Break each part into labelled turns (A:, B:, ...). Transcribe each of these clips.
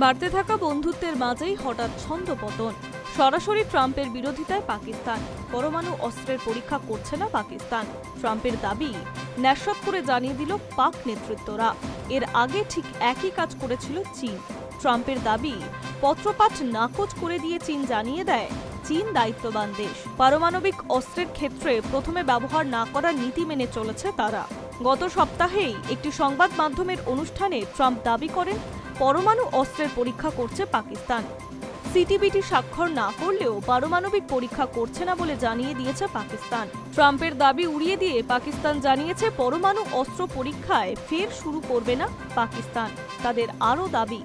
A: বাড়তে থাকা বন্ধুত্বের মাঝেই হঠাৎ ছন্দপতন সরাসরি ট্রাম্পের বিরোধিতায় পাকিস্তান। পরমাণু অস্ত্রের পরীক্ষা করছে না পাকিস্তান। ট্রাম্পের দাবি ন্যাসত করে জানিয়ে দিল পাক নেতৃত্বরা। এর আগে ঠিক একই কাজ করেছিল চীন। ট্রাম্পের দাবি, পত্রপাঠ নাকচ করে দিয়ে চীন জানিয়ে দেয়, চীন দায়িত্ববান দেশ। পারমাণবিক অস্ত্রের ক্ষেত্রে প্রথমে ব্যবহার না করার নীতি মেনে চলেছে তারা। গত সপ্তাহেই একটি সংবাদ মাধ্যমের অনুষ্ঠানে ট্রাম্প দাবি করেন পরমাণু অস্ত্রের পরীক্ষা করছে পাকিস্তান। সিটিবিটি স্বাক্ষর না করলেও পারমাণবিক পরীক্ষা করছে না বলে জানিয়ে দিয়েছে পাকিস্তান। ট্রাম্পের দাবি উড়িয়ে দিয়ে পাকিস্তান জানিয়েছে পরমাণু অস্ত্র পরীক্ষায় ফের শুরু করবে না পাকিস্তান। তাদের আরও দাবি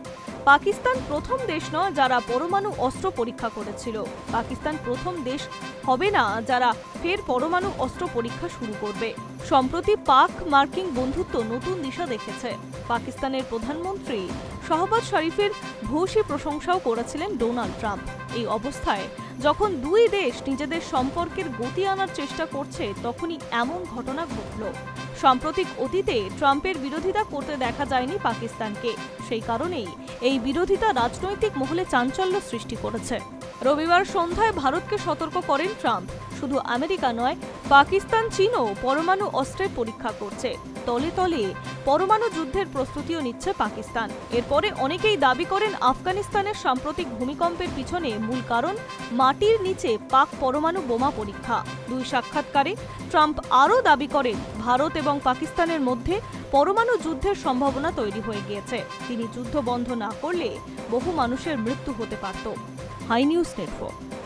A: পাকিস্তান প্রথম দেশ নয় যারা পরমাণু অস্ত্র পরীক্ষা করেছিল। পাকিস্তান প্রথম দেশ হবে না যারা ফের পরমাণু অস্ত্র পরীক্ষা শুরু করবে। সম্প্রতি পাক মার্কিং বন্ধুত্ব নতুন দিশা দেখেছে। পাকিস্তানের প্রধানমন্ত্রী শাহবাজ শরীফের ভূয়সী প্রশংসাও করেছিলেন ডোনাল্ড ট্রাম্প। এই অবস্থায় যখন দুই দেশ নিজেদের সম্পর্কের গতি আনার চেষ্টা করছে, তখনই এমন ঘটনা ঘটল। সাম্প্রতিক অতীতে ট্রাম্পের বিরোধিতা করতে দেখা যায়নি পাকিস্তানকে। সেই কারণেই এই বিরোধিতা রাজনৈতিক মহলে চাঞ্চল্য সৃষ্টি করেছে। রবিবার সন্ধ্যায় ভারতকে সতর্ক করেন ট্রাম্প। শুধু আমেরিকা নয়, পাকিস্তান, চীনও পরমাণু অস্ত্রের পরীক্ষা করছে। তলে তলে পরমাণু যুদ্ধের প্রস্তুতিও নিচ্ছে পাকিস্তান। এরপরে অনেকেই দাবি করেন আফগানিস্তানের সাম্প্রতিক ভূমিকম্পের পিছনে মূল কারণ মাটির নিচে পাক পরমাণু বোমা পরীক্ষা। দুই সাক্ষাৎকারে ট্রাম্প আরও দাবি করেন, ভারত এবং পাকিস্তানের মধ্যে পরমাণু যুদ্ধের সম্ভাবনা তৈরি হয়ে গিয়েছে। তিনি যুদ্ধ বন্ধ না করলে বহু মানুষের মৃত্যু হতে পারত। ハイニューステップワ。